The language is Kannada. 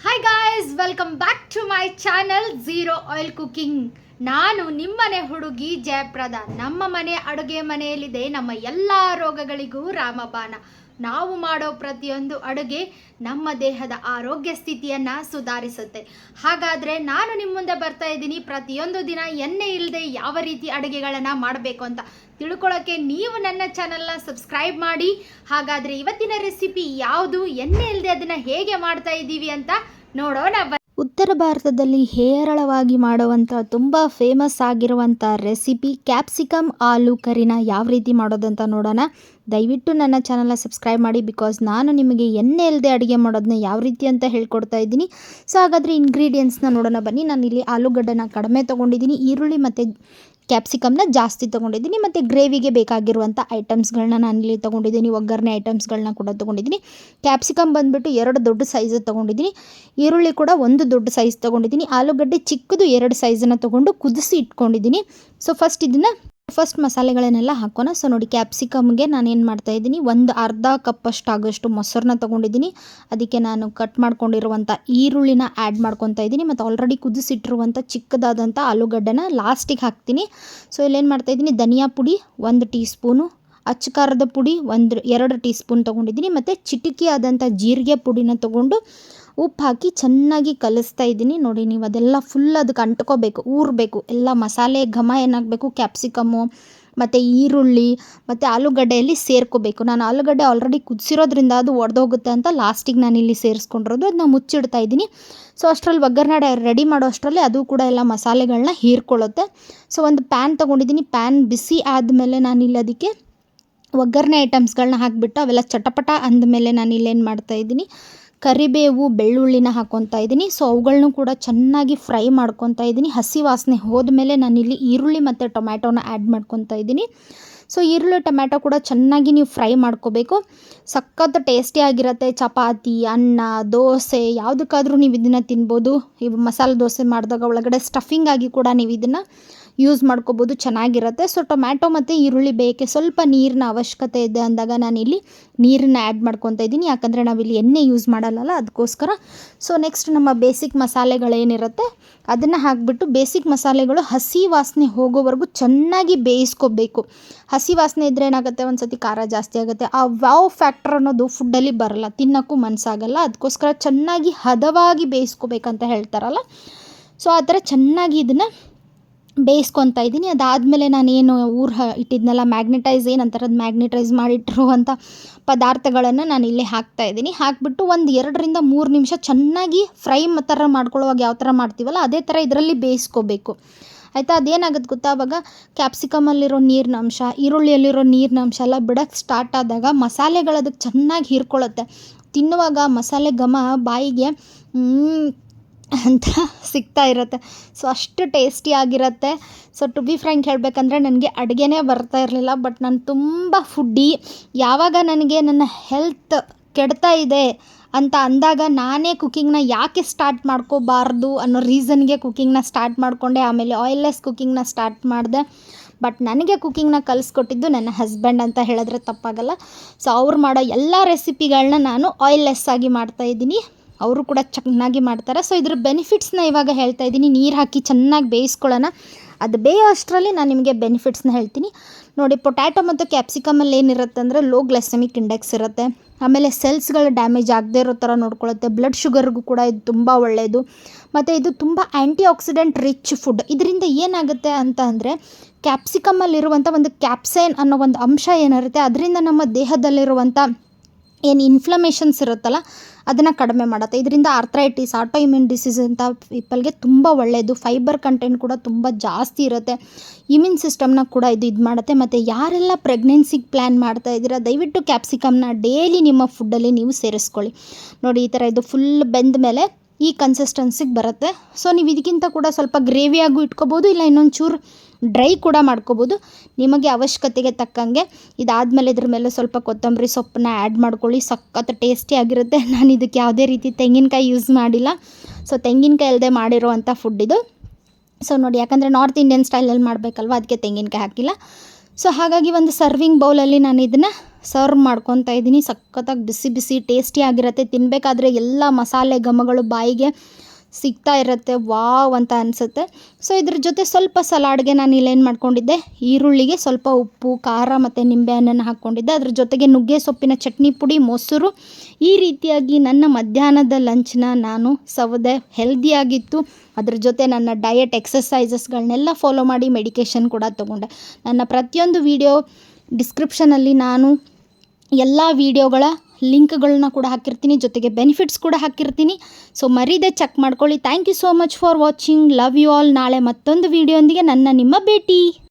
Hi guys, welcome back to my channel Zero Oil Cooking. ನಾನು ನಿಮ್ಮನೆ ಹುಡುಗಿ ಜಯಪ್ರದ. ನಮ್ಮ ಮನೆ ಅಡುಗೆ ಮನೆಯಲ್ಲಿದೆ. ನಮ್ಮ ಎಲ್ಲ ರೋಗಗಳಿಗೂ ರಾಮಬಾಣ. ನಾವು ಮಾಡೋ ಪ್ರತಿಯೊಂದು ಅಡುಗೆ ನಮ್ಮ ದೇಹದ ಆರೋಗ್ಯ ಸ್ಥಿತಿಯನ್ನು ಸುಧಾರಿಸುತ್ತೆ. ಹಾಗಾದರೆ ನಾನು ನಿಮ್ಮ ಮುಂದೆ ಬರ್ತಾ ಇದ್ದೀನಿ. ಪ್ರತಿಯೊಂದು ದಿನ ಎಣ್ಣೆ ಇಲ್ಲದೆ ಯಾವ ರೀತಿ ಅಡುಗೆಗಳನ್ನು ಮಾಡಬೇಕು ಅಂತ ತಿಳ್ಕೊಳ್ಳೋಕ್ಕೆ ನೀವು ನನ್ನ ಚಾನಲ್ನ ಸಬ್ಸ್ಕ್ರೈಬ್ ಮಾಡಿ. ಹಾಗಾದರೆ ಇವತ್ತಿನ ರೆಸಿಪಿ ಯಾವುದು? ಎಣ್ಣೆ ಇಲ್ಲದೆ ಅದನ್ನು ಹೇಗೆ ಮಾಡ್ತಾ ಇದ್ದೀವಿ ಅಂತ ನೋಡೋಣ. ಉತ್ತರ ಭಾರತದಲ್ಲಿ ಹೇರಳವಾಗಿ ಮಾಡುವಂಥ ತುಂಬ ಫೇಮಸ್ ಆಗಿರುವಂಥ ರೆಸಿಪಿ ಕ್ಯಾಪ್ಸಿಕಮ್ ಆಲೂ ಕರಿನ ಯಾವ ರೀತಿ ಮಾಡೋದಂತ ನೋಡೋಣ. ದಯವಿಟ್ಟು ನನ್ನ ಚಾನಲ್ನ ಸಬ್ಸ್ಕ್ರೈಬ್ ಮಾಡಿ ಬಿಕಾಸ್ ನಾನು ನಿಮಗೆ ಎಣ್ಣೆ ಇಲ್ಲದೆ ಅಡುಗೆ ಮಾಡೋದನ್ನ ಯಾವ ರೀತಿ ಅಂತ ಹೇಳ್ಕೊಡ್ತಾ ಇದ್ದೀನಿ. ಸೊ ಹಾಗಾದರೆ ಇಂಗ್ರೀಡಿಯೆಂಟ್ಸ್ನ ನೋಡೋಣ ಬನ್ನಿ. ನಾನು ಇಲ್ಲಿ ಆಲೂಗಡ್ಡೆನ ಕಡಿಮೆ ತೊಗೊಂಡಿದ್ದೀನಿ, ಈರುಳ್ಳಿ ಮತ್ತು ಕ್ಯಾಪ್ಸಿಕಮ್ನ ಜಾಸ್ತಿ ತೊಗೊಂಡಿದ್ದೀನಿ ಮತ್ತು ಗ್ರೇವಿಗೆ ಬೇಕಾಗಿರುವಂಥ ಐಟಮ್ಸ್ಗಳನ್ನ ನಾನು ಇಲ್ಲಿ ತೊಗೊಂಡಿದ್ದೀನಿ, ಒಗ್ಗರಣೆ ಐಟಮ್ಸ್ಗಳನ್ನ ಕೂಡ ತೊಗೊಂಡಿದ್ದೀನಿ. ಕ್ಯಾಪ್ಸಿಕಮ್ ಬಂದುಬಿಟ್ಟು ಎರಡು ದೊಡ್ಡ ಸೈಜ್ ತೊಗೊಂಡಿದ್ದೀನಿ. ಈರುಳ್ಳಿ ಕೂಡ ಒಂದು ದೊಡ್ಡ ಸೈಜ್ ತೊಗೊಂಡಿದ್ದೀನಿ. ಆಲೂಗಡ್ಡೆ ಚಿಕ್ಕದು ಎರಡು ಸೈಜನ್ನು ತೊಗೊಂಡು ಕುದಿಸಿ ಇಟ್ಕೊಂಡಿದ್ದೀನಿ. ಸೊ ಫಸ್ಟ್ ಇದನ್ನು ಫಸ್ಟ್ ಮಸಾಲೆಗಳನ್ನೆಲ್ಲ ಹಾಕೋಣ. ಸೊ ನೋಡಿ ಕ್ಯಾಪ್ಸಿಕಮ್ಗೆ ನಾನು ಏನು ಮಾಡ್ತಾಯಿದ್ದೀನಿ ಒಂದು ಅರ್ಧ ಕಪ್ಪಷ್ಟು ಆಗೋಷ್ಟು ಮೊಸರನ್ನ ತೊಗೊಂಡಿದ್ದೀನಿ. ಅದಕ್ಕೆ ನಾನು ಕಟ್ ಮಾಡ್ಕೊಂಡಿರುವಂಥ ಈರುಳ್ಳಿನ ಆ್ಯಡ್ ಮಾಡ್ಕೊತಾ ಇದ್ದೀನಿ. ಮತ್ತು ಆಲ್ರೆಡಿ ಕುದಿಸಿಟ್ಟಿರುವಂಥ ಚಿಕ್ಕದಾದಂಥ ಆಲೂಗಡ್ಡೆನ ಲಾಸ್ಟಿಗೆ ಹಾಕ್ತೀನಿ. ಸೊ ಇಲ್ಲೇನು ಮಾಡ್ತಾಯಿದ್ದೀನಿ ಧನಿಯಾ ಪುಡಿ ಒಂದು ಟೀ ಸ್ಪೂನು ಅಚ್ಚಕಾರದ ಪುಡಿ ಒಂದು, ಎರಡು ಟೀ ಸ್ಪೂನ್ ತೊಗೊಂಡಿದ್ದೀನಿ. ಮತ್ತು ಚಿಟಿಕಿ ಆದಂಥ ಜೀರಿಗೆ ಪುಡಿನ ತೊಗೊಂಡು ಉಪ್ಪು ಹಾಕಿ ಚೆನ್ನಾಗಿ ಕಲಿಸ್ತಾ ಇದ್ದೀನಿ. ನೋಡಿ, ನೀವು ಅದೆಲ್ಲ ಫುಲ್ ಅದಕ್ಕೆ ಅಂಟ್ಕೋಬೇಕು ಊರಬೇಕು. ಎಲ್ಲ ಮಸಾಲೆ ಘಮ ಏನಾಗಬೇಕು ಕ್ಯಾಪ್ಸಿಕಮ್ಮು ಮತ್ತು ಈರುಳ್ಳಿ, ಮತ್ತು ಆಲೂಗಡ್ಡೆಯಲ್ಲಿ ಸೇರ್ಕೋಬೇಕು. ನಾನು ಆಲೂಗಡ್ಡೆ ಆಲ್ರೆಡಿ ಕುದಿಸಿರೋದ್ರಿಂದ ಅದು ಒಡೆದೋಗುತ್ತೆ ಅಂತ ಲಾಸ್ಟಿಗೆ ನಾನು ಇಲ್ಲಿ ಸೇರಿಸ್ಕೊಂಡಿರೋದು. ಅದನ್ನ ಮುಚ್ಚಿಡ್ತಾ ಇದ್ದೀನಿ. ಸೊ ಅಷ್ಟರಲ್ಲಿ ಒಗ್ಗರಣೆ ರೆಡಿ ಮಾಡೋ ಅಷ್ಟರಲ್ಲಿ ಅದು ಕೂಡ ಎಲ್ಲ ಮಸಾಲೆಗಳನ್ನ ಹೀರ್ಕೊಳ್ಳುತ್ತೆ. ಸೊ ಒಂದು ಪ್ಯಾನ್ ತೊಗೊಂಡಿದ್ದೀನಿ. ಪ್ಯಾನ್ ಬಿಸಿ ಆದಮೇಲೆ ಇಲ್ಲಿ ಅದಕ್ಕೆ ಒಗ್ಗರಣೆ ಐಟಮ್ಸ್ಗಳನ್ನ ಹಾಕಿಬಿಟ್ಟು ಅವೆಲ್ಲ ಚಟಪಟ ಅಂದಮೇಲೆ ನಾನು ಇಲ್ಲೇನು ಮಾಡ್ತಾಯಿದ್ದೀನಿ ಕರಿಬೇವು, ಬೆಳ್ಳುಳ್ಳಿನ ಹಾಕ್ಕೊತಾ ಇದ್ದೀನಿ. ಸೊ ಅವುಗಳನ್ನು ಕೂಡ ಚೆನ್ನಾಗಿ ಫ್ರೈ ಮಾಡ್ಕೊತಾ ಇದ್ದೀನಿ. ಹಸಿ ವಾಸನೆ ಹೋದ್ಮೇಲೆ ನಾನಿಲ್ಲಿ ಈರುಳ್ಳಿ ಮತ್ತು ಟೊಮ್ಯಾಟೋನ ಆ್ಯಡ್ ಮಾಡ್ಕೊತಾ ಇದ್ದೀನಿ. ಸೊ ಈರುಳ್ಳಿ, ಟೊಮ್ಯಾಟೊ ಕೂಡ ಚೆನ್ನಾಗಿ ನೀವು ಫ್ರೈ ಮಾಡ್ಕೋಬೇಕು. ಸಖತ್ ಟೇಸ್ಟಿಯಾಗಿರುತ್ತೆ ಚಪಾತಿ, ಅನ್ನ, ದೋಸೆ, ಯಾವುದಕ್ಕಾದ್ರೂ ನೀವು ಇದನ್ನು ತಿನ್ಬೋದು. ಇವು ಮಸಾಲೆ ದೋಸೆ ಮಾಡಿದಾಗ ಒಳಗಡೆ ಸ್ಟಫಿಂಗ್ ಆಗಿ ಕೂಡ ನೀವು ಇದನ್ನು ಯೂಸ್ ಮಾಡ್ಕೋಬೋದು, ಚೆನ್ನಾಗಿರುತ್ತೆ. ಸೊ ಟೊಮ್ಯಾಟೊ ಮತ್ತು ಈರುಳ್ಳಿ ಬೇಕೆ ಸ್ವಲ್ಪ ನೀರಿನ ಅವಶ್ಯಕತೆ ಇದೆ ಅಂದಾಗ ನಾನಿಲ್ಲಿ ನೀರನ್ನ ಆ್ಯಡ್ ಮಾಡ್ಕೊತ ಇದ್ದೀನಿ. ಯಾಕಂದರೆ ನಾವಿಲ್ಲಿ ಎಣ್ಣೆ ಯೂಸ್ ಮಾಡಲ್ಲಲ್ಲ ಅದಕ್ಕೋಸ್ಕರ ಸೊ ನೆಕ್ಸ್ಟ್ ನಮ್ಮ ಬೇಸಿಕ್ ಮಸಾಲೆಗಳೇನಿರುತ್ತೆ, ಅದನ್ನು ಹಾಕಿಬಿಟ್ಟು ಬೇಸಿಕ್ ಮಸಾಲೆಗಳು ಹಸಿ ವಾಸನೆ ಹೋಗೋವರೆಗೂ ಚೆನ್ನಾಗಿ ಬೇಯಿಸ್ಕೋಬೇಕು. ಹಸಿ ವಾಸನೆ ಇದ್ದರೆ ಏನಾಗುತ್ತೆ ಒಂದು ಸತಿ ಖಾರ ಜಾಸ್ತಿ ಆಗುತ್ತೆ. ಆ ವಾವ್ ಫ್ಯಾಕ್ಟರ್ ಅನ್ನೋದು ಫುಡ್ಡಲ್ಲಿ ಬರಲ್ಲ, ತಿನ್ನೋಕ್ಕೂ ಮನಸ್ಸಾಗಲ್ಲ ಅದಕ್ಕೋಸ್ಕರ ಚೆನ್ನಾಗಿ ಹದವಾಗಿ ಬೇಯಿಸ್ಕೋಬೇಕಂತ ಹೇಳ್ತಾರಲ್ಲ. ಸೊ ಆ ಥರ ಚೆನ್ನಾಗಿ ಇದನ್ನು ಬೇಯಿಸ್ಕೊತಾ ಇದ್ದೀನಿ. ಅದಾದಮೇಲೆ ನಾನೇನು ಊರು ಹ ಇಟ್ಟಿದ್ನಲ್ಲ, ಮ್ಯಾಗ್ನೆಟೈಸ್ ಏನಂತಾರೆ ಅದು ಮ್ಯಾಗ್ನೆಟೈಸ್ ಮಾಡಿಟ್ಟಿರುವಂಥ ಪದಾರ್ಥಗಳನ್ನು ನಾನು ಇಲ್ಲಿ ಹಾಕ್ತಾ ಇದ್ದೀನಿ. ಹಾಕಿಬಿಟ್ಟು ಒಂದು ಎರಡರಿಂದ ಮೂರು ನಿಮಿಷ ಚೆನ್ನಾಗಿ ಫ್ರೈ ಥರ ಮಾಡ್ಕೊಳ್ಳುವಾಗ ಯಾವ ಥರ ಮಾಡ್ತೀವಲ್ಲ, ಅದೇ ಥರ ಇದರಲ್ಲಿ ಬೇಯಿಸ್ಕೋಬೇಕು. ಆಯಿತಾ? ಅದೇನಾಗುತ್ತೆ ಗೊತ್ತಾ? ಅವಾಗ ಕ್ಯಾಪ್ಸಿಕಮಲ್ಲಿರೋ ನೀರಿನ ಅಂಶ, ಈರುಳ್ಳಿಯಲ್ಲಿರೋ ನೀರಿನ ಅಂಶ ಎಲ್ಲ ಬಿಡೋಕ್ಕೆ ಸ್ಟಾರ್ಟ್ ಆದಾಗ ಮಸಾಲೆಗಳು ಅದಕ್ಕೆ ಚೆನ್ನಾಗಿ ಹೀರ್ಕೊಳ್ಳುತ್ತೆ ತಿನ್ನುವಾಗ ಮಸಾಲೆ ಘಮ ಬಾಯಿಗೆ ಅಂತ ಸಿಗ್ತಾ ಇರುತ್ತೆ. ಸೊ ಅಷ್ಟು ಟೇಸ್ಟಿಯಾಗಿರುತ್ತೆ ಸೊ ಟು ಬಿ ಫ್ರ್ಯಾಂಕ್ ಹೇಳಬೇಕಂದ್ರೆ ನನಗೆ ಅಡುಗೆನೇ ಬರ್ತಾ ಇರಲಿಲ್ಲ ಬಟ್ ನಾನು ತುಂಬ ಫುಡ್ಡಿ ಯಾವಾಗ ನನಗೆ ನನ್ನ ಹೆಲ್ತ್ ಕೆಡ್ತಾ ಇದೆ ಅಂತ ಅಂದಾಗ ನಾನೇ ಕುಕ್ಕಿಂಗ್ನ ಯಾಕೆ ಸ್ಟಾರ್ಟ್ ಮಾಡ್ಕೋಬಾರ್ದು ಅನ್ನೋ ರೀಸನ್ಗೆ ಕುಕ್ಕಿಂಗ್ನ ಸ್ಟಾರ್ಟ್ ಮಾಡಿಕೊಂಡೆ, ಆಮೇಲೆ ಆಯಿಲ್ಲೆಸ್ ಕುಕ್ಕಿಂಗ್ನ ಸ್ಟಾರ್ಟ್ ಮಾಡಿದೆ. ಬಟ್ ನನಗೆ ಕುಕ್ಕಿಂಗ್ನ ಕಲಿಸ್ಕೊಟ್ಟಿದ್ದು ನನ್ನ ಹಸ್ಬೆಂಡ್ ಅಂತ ಹೇಳಿದ್ರೆ ತಪ್ಪಾಗಲ್ಲ. ಸೊ ಅವ್ರು ಮಾಡೋ ಎಲ್ಲ ರೆಸಿಪಿಗಳನ್ನ ನಾನು ಆಯಿಲ್ಲೆಸ್ ಆಗಿ ಮಾಡ್ತಾಯಿದ್ದೀನಿ ಅವರು ಕೂಡ ಚೆನ್ನಾಗಿ ಮಾಡ್ತಾರೆ. ಸೊ ಇದ್ರ ಬೆನಿಫಿಟ್ಸ್ನ ಇವಾಗ ಹೇಳ್ತಾ ಇದ್ದೀನಿ. ನೀರು ಹಾಕಿ ಚೆನ್ನಾಗಿ ಬೇಯಿಸ್ಕೊಳ್ಳೋಣ. ಅದು ಬೇಯೋ ಅಷ್ಟರಲ್ಲಿ ನಾನು ನಿಮಗೆ ಬೆನಿಫಿಟ್ಸ್ನ ಹೇಳ್ತೀನಿ. ನೋಡಿ ಪೊಟ್ಯಾಟೊ ಮತ್ತು ಕ್ಯಾಪ್ಸಿಕಮಲ್ಲಿ ಏನಿರುತ್ತೆ ಅಂದರೆ ಲೋ ಗ್ಲೆಸಮಿಕ್ ಇಂಡೆಕ್ಸ್ ಇರುತ್ತೆ. ಆಮೇಲೆ ಸೆಲ್ಸ್ಗಳು ಡ್ಯಾಮೇಜ್ ಆಗದೇ ಇರೋ ಥರ ನೋಡ್ಕೊಳ್ಳುತ್ತೆ. ಬ್ಲಡ್ ಶುಗರ್ಗೂ ಕೂಡ ಇದು ತುಂಬ ಒಳ್ಳೆಯದು ಮತ್ತು ಇದು ತುಂಬ ಆ್ಯಂಟಿ ಆಕ್ಸಿಡೆಂಟ್ ರಿಚ್ ಫುಡ್ ಇದರಿಂದ ಏನಾಗುತ್ತೆ ಅಂತ ಅಂದರೆ ಕ್ಯಾಪ್ಸಿಕಮಲ್ಲಿರುವಂಥ ಒಂದು ಕ್ಯಾಪ್ಸೈನ್ ಅನ್ನೋ ಒಂದು ಅಂಶ ಏನಿರುತ್ತೆ, ಅದರಿಂದ ನಮ್ಮ ದೇಹದಲ್ಲಿರುವಂಥ ಏನು ಇನ್ಫ್ಲಮೇಷನ್ಸ್ ಇರುತ್ತಲ್ಲ, ಅದನ್ನು ಕಡಿಮೆ ಮಾಡುತ್ತೆ. ಇದರಿಂದ ಆರ್ಥ್ರೈಟಿಸ್ ಆಟೋ ಇಮ್ಯೂನ್ ಡಿಸೀಸ್ ಅಂತ ಪೀಪಲ್ಗೆ ತುಂಬ ಒಳ್ಳೆಯದು ಫೈಬರ್ ಕಂಟೆಂಟ್ ಕೂಡ ತುಂಬ ಜಾಸ್ತಿ ಇರುತ್ತೆ. ಇಮ್ಯೂನ್ ಸಿಸ್ಟಮ್ನ ಕೂಡ ಇದು ಇದು ಮಾಡುತ್ತೆ. ಮತ್ತು ಯಾರೆಲ್ಲ ಪ್ರೆಗ್ನೆನ್ಸಿಗೆ ಪ್ಲ್ಯಾನ್ ಮಾಡ್ತಾ ಇದ್ದೀರಾ, ದಯವಿಟ್ಟು ಕ್ಯಾಪ್ಸಿಕಮ್ನ ಡೈಲಿ ನಿಮ್ಮ ಫುಡ್ಡಲ್ಲಿ ನೀವು ಸೇರಿಸ್ಕೊಳ್ಳಿ. ನೋಡಿ, ಈ ಥರ ಇದು ಫುಲ್ ಬೆಂದ ಮೇಲೆ ಈ ಕನ್ಸಿಸ್ಟೆನ್ಸಿಗೆ ಬರುತ್ತೆ. ಸೊ ನೀವು ಇದಕ್ಕಿಂತ ಕೂಡ ಸ್ವಲ್ಪ ಗ್ರೇವಿಯಾಗೂ ಇಟ್ಕೋಬೋದು, ಇಲ್ಲ ಇನ್ನೊಂದು ಚೂರು ಡ್ರೈ ಕೂಡ ಮಾಡ್ಕೋಬೋದು. ನಿಮಗೆ ಅವಶ್ಯಕತೆಗೆ ತಕ್ಕಂಗೆ ಇದಾದಮೇಲೆ ಇದ್ರ ಮೇಲೆ ಸ್ವಲ್ಪ ಕೊತ್ತಂಬರಿ ಸೊಪ್ಪನ್ನ ಆ್ಯಡ್ ಮಾಡ್ಕೊಳ್ಳಿ. ಸಖತ್ ಟೇಸ್ಟಿಯಾಗಿರುತ್ತೆ ನಾನು ಇದಕ್ಕೆ ಯಾವುದೇ ರೀತಿ ತೆಂಗಿನಕಾಯಿ ಯೂಸ್ ಮಾಡಿಲ್ಲ. ಸೊ ತೆಂಗಿನಕಾಯಿ ಇಲ್ಲದೆ ಮಾಡಿರೋವಂಥ ಫುಡ್ ಇದು. ಸೊ ನೋಡಿ, ಯಾಕಂದರೆ ನಾರ್ತ್ ಇಂಡಿಯನ್ ಸ್ಟೈಲಲ್ಲಿ ಮಾಡಬೇಕಲ್ವ? ಅದಕ್ಕೆ ತೆಂಗಿನಕಾಯಿ ಹಾಕಿಲ್ಲ. ಸೊ ಹಾಗಾಗಿ ಒಂದು ಸರ್ವಿಂಗ್ ಬೌಲಲ್ಲಿ ನಾನು ಇದನ್ನು ಸರ್ವ್ ಮಾಡ್ಕೊತಾ ಇದ್ದೀನಿ. ಸಖತ್ತಾಗಿ ಬಿಸಿ ಬಿಸಿ ಟೇಸ್ಟಿ ಆಗಿರುತ್ತೆ. ತಿನ್ನಬೇಕಾದ್ರೆ ಎಲ್ಲ ಮಸಾಲೆ ಘಮಗಳು ಬಾಯಿಗೆ ಸಿಗ್ತಾ ಇರುತ್ತೆ, ವಾವ್ ಅಂತ ಅನಿಸುತ್ತೆ. ಸೊ ಇದ್ರ ಜೊತೆ ಸ್ವಲ್ಪ ಸಲಾಡ್ಗೆ ನಾನು ಇಲ್ಲೇನು ಮಾಡ್ಕೊಂಡಿದ್ದೆ. ಈರುಳ್ಳಿಗೆ ಸ್ವಲ್ಪ ಉಪ್ಪು, ಖಾರ ಮತ್ತು ನಿಂಬೆಹಣ್ಣನ್ನು ಹಾಕ್ಕೊಂಡಿದ್ದೆ. ಅದ್ರ ಜೊತೆಗೆ ನುಗ್ಗೆ ಸೊಪ್ಪಿನ ಚಟ್ನಿ ಪುಡಿ, ಮೊಸರು. ಈ ರೀತಿಯಾಗಿ ನನ್ನ ಮಧ್ಯಾಹ್ನದ ಲಂಚ್ನ ನಾನು ಸವದೆ ಹೆಲ್ದಿಯಾಗಿತ್ತು. ಅದ್ರ ಜೊತೆ ನನ್ನ ಡಯಟ್ ಎಕ್ಸಸೈಸಸ್ಗಳನ್ನೆಲ್ಲ ಫಾಲೋ ಮಾಡಿ ಮೆಡಿಕೇಷನ್ ಕೂಡ ತೊಗೊಂಡೆ. ನನ್ನ ಪ್ರತಿಯೊಂದು ವಿಡಿಯೋ ಡಿಸ್ಕ್ರಿಪ್ಷನಲ್ಲಿ ನಾನು ಎಲ್ಲ ವೀಡಿಯೋಗಳ ಲಿಂಕ್ಗಳನ್ನ ಕೂಡ ಹಾಕಿರ್ತೀನಿ, ಜೊತೆಗೆ ಬೆನಿಫಿಟ್ಸ್ ಕೂಡ ಹಾಕಿರ್ತೀನಿ. ಸೊ ಮರೀದೆ ಚೆಕ್ ಮಾಡ್ಕೊಳ್ಳಿ. Thank you so much for watching love you all ನಾಳೆ ಮತ್ತೊಂದು ವೀಡಿಯೋಂದಿಗೆ ನನ್ನ ನಿಮ್ಮ ಭೇಟಿ.